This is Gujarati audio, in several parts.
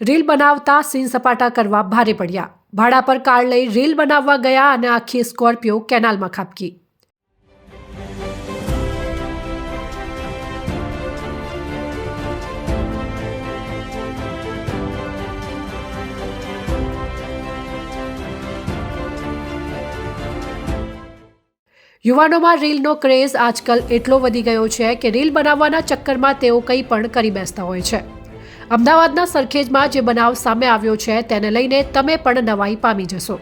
રીલ બનાવતા સીન સપાટા કરવા ભારે પડ્યા. ભાડા પર કાર લઈ રીલ બનાવવા ગયા અને આખી સ્કોર્પિયો કેનાલમાં ખાબકી. યુવાનોમાં રીલનો ક્રેઝ આજકાલ એટલો વધી ગયો છે કે રીલ બનાવવાના ચક્કરમાં તેઓ કંઈ પણ કરી બેસતા હોય છે. અમદાવાદના સરખેજમાં જે બનાવ સામે આવ્યો છે તેને લઈને તમે પણ નવાઈ પામી જશો.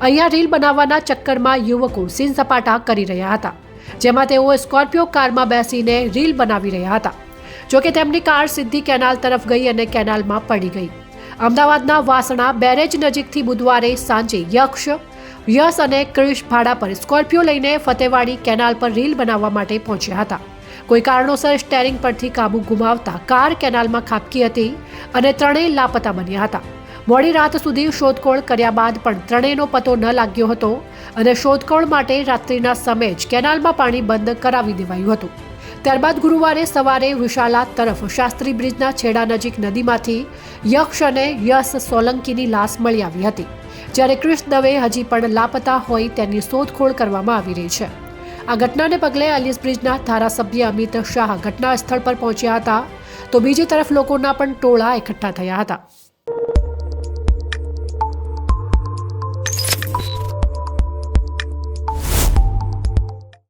અહીંયા રીલ બનાવવાના ચક્કરમાં યુવકો સીન સપાટા કરી રહ્યા હતા, જેમાં તેઓ સ્કોર્પિયો કારમાં બેસીને રીલ બનાવી રહ્યા હતા. જોકે તેમની કાર સીધી કેનાલ તરફ ગઈ અને કેનાલમાં પડી ગઈ. અમદાવાદના વાસણા બેરેજ નજીકથી બુધવારે સાંજે યક્ષ યશ અને ક્રિશ ભાડા પર સ્કોર્પિયો લઈને ફતેવાડી કેનાલ પર રીલ બનાવવા માટે પહોંચ્યા હતા. કોઈ કારણોસર સ્ટેરિંગ પરથી કાબુ ગુમાવતા કાર કેનાલમાં ખાબકી હતી અને ત્રણેય લાપતા બન્યા હતા. મોડી રાત સુધી શોધખોળ કર્યા બાદ પણ ત્રણેયનો પતો ન લાગ્યો હતો અને શોધખોળ માટે રાત્રિના સમયે જ કેનાલમાં પાણી બંધ કરાવી દેવાયું હતું. ત્યારબાદ ગુરુવારે સવારે વિશાલા તરફ શાસ્ત્રી બ્રિજના છેડા નજીક નદીમાંથી યક્ષ અને યશ સોલંકીની લાશ મળી આવી હતી, જ્યારે ક્રિશ દવે હજી પણ લાપતા હોય તેની શોધખોળ કરવામાં આવી રહી છે. આ ઘટનાને પગલે અલિયસ બ્રિજના ધારાસભ્ય અમિત શાહ ઘટના સ્થળ પર પહોંચ્યા હતા, તો બીજી તરફ લોકોના પણ ટોળા એકઠા થયા હતા.